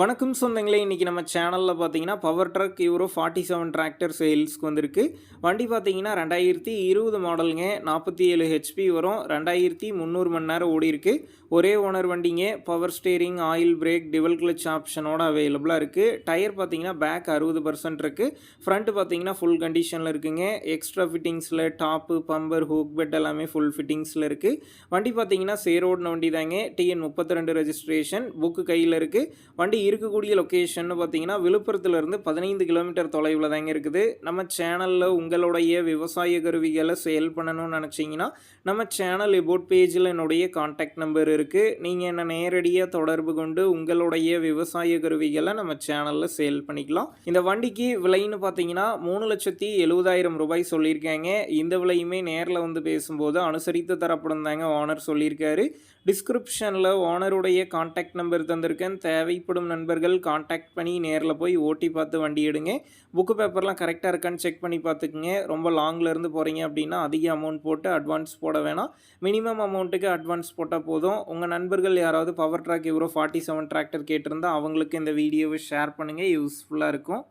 வணக்கம் சொந்தங்களே இன்றைக்கி நம்ம சேனலில் பார்த்தீங்கன்னா Powertrac Euro forty seven tractor சேல்ஸ்க்கு வந்திருக்கு. வண்டி பார்த்தீங்கன்னா ரெண்டாயிரத்தி இருபது மாடலுங்க நாற்பத்தி ஏழு ஹெச்பி வரும் ரெண்டாயிரத்தி முந்நூறு மணி நேரம் ஓடி இருக்கு. ஒரே ஓனர் வண்டிங்க power steering oil brake dual clutch ஆப்ஷனோட அவைலபிளாக இருக்குது டயர் பார்த்தீங்கன்னா பேக் அறுபது பர்சன்ட் இருக்குது ஃப்ரண்ட்டு பார்த்தீங்கன்னா ஃபுல் கண்டிஷனில் இருக்குங்க. எக்ஸ்ட்ரா ஃபிட்டிங்ஸில் டாப்பு பம்பர் ஹூக் பெட் எல்லாமே ஃபுல் ஃபிட்டிங்ஸில் இருக்குது வண்டி பார்த்தீங்கன்னா சேரோடின வண்டி தாங்க. டிஎன் முப்பத்தி ரெண்டு ரெஜிஸ்ட்ரேஷன் புக்கு கையில் இருக்குது வண்டி இருக்கக்கூடிய லொக்கேஷன் பார்த்தீங்கன்னா விழுப்புரத்துலேருந்து பதினைந்து கிலோமீட்டர் தொலைவில் தாங்க இருக்குது. நம்ம சேனலில் உங்களுடைய விவசாய கருவிகளை சேல் பண்ணணும்னு நினச்சிங்கன்னா நம்ம சேனல் எபோட் பேஜில் என்னுடைய காண்டாக்ட் நம்பர் இருக்குது நீங்கள் என்ன நேரடியாக தொடர்பு கொண்டு உங்களுடைய விவசாய கருவிகளை நம்ம சேனலில் சேல் பண்ணிக்கலாம். இந்த வண்டிக்கு விலைன்னு பார்த்தீங்கன்னா மூணு லட்சத்தி எழுபதாயிரம் ரூபாய் சொல்லியிருக்காங்க. இந்த விலையுமே நேரில் வந்து பேசும்போது அனுசரித்து தரப்படும் தாங்க ஓனர் சொல்லியிருக்காரு. டிஸ்கிரிப்ஷனில் ஓனருடைய காண்டாக்ட் நம்பர் தந்திருக்கேன். தேவைப்படும் நண்பர்கள் காண்டாக்ட் பண்ணி நேரில் போய் ஓட்டி பார்த்து வண்டி எடுங்க. புக்கு பேப்பர்லாம் கரெக்டாக இருக்கான்னு செக் பண்ணி பார்த்துக்குங்க. ரொம்ப லாங்லேருந்து போகிறீங்க அப்படின்னா அதிக அமௌண்ட் போட்டு அட்வான்ஸ் போட வேணாம். மினிமம் அமௌண்ட்டுக்கு அட்வான்ஸ் போட்டால் போதும். உங்கள் நண்பர்கள் யாராவது பவர் ட்ராக் இவ்வளோ ஃபார்ட்டி செவன் டிராக்டர் கேட்டிருந்தால் அவங்களுக்கு இந்த வீடியோவை ஷேர் பண்ணுங்கள் யூஸ்ஃபுல்லாக இருக்கும்.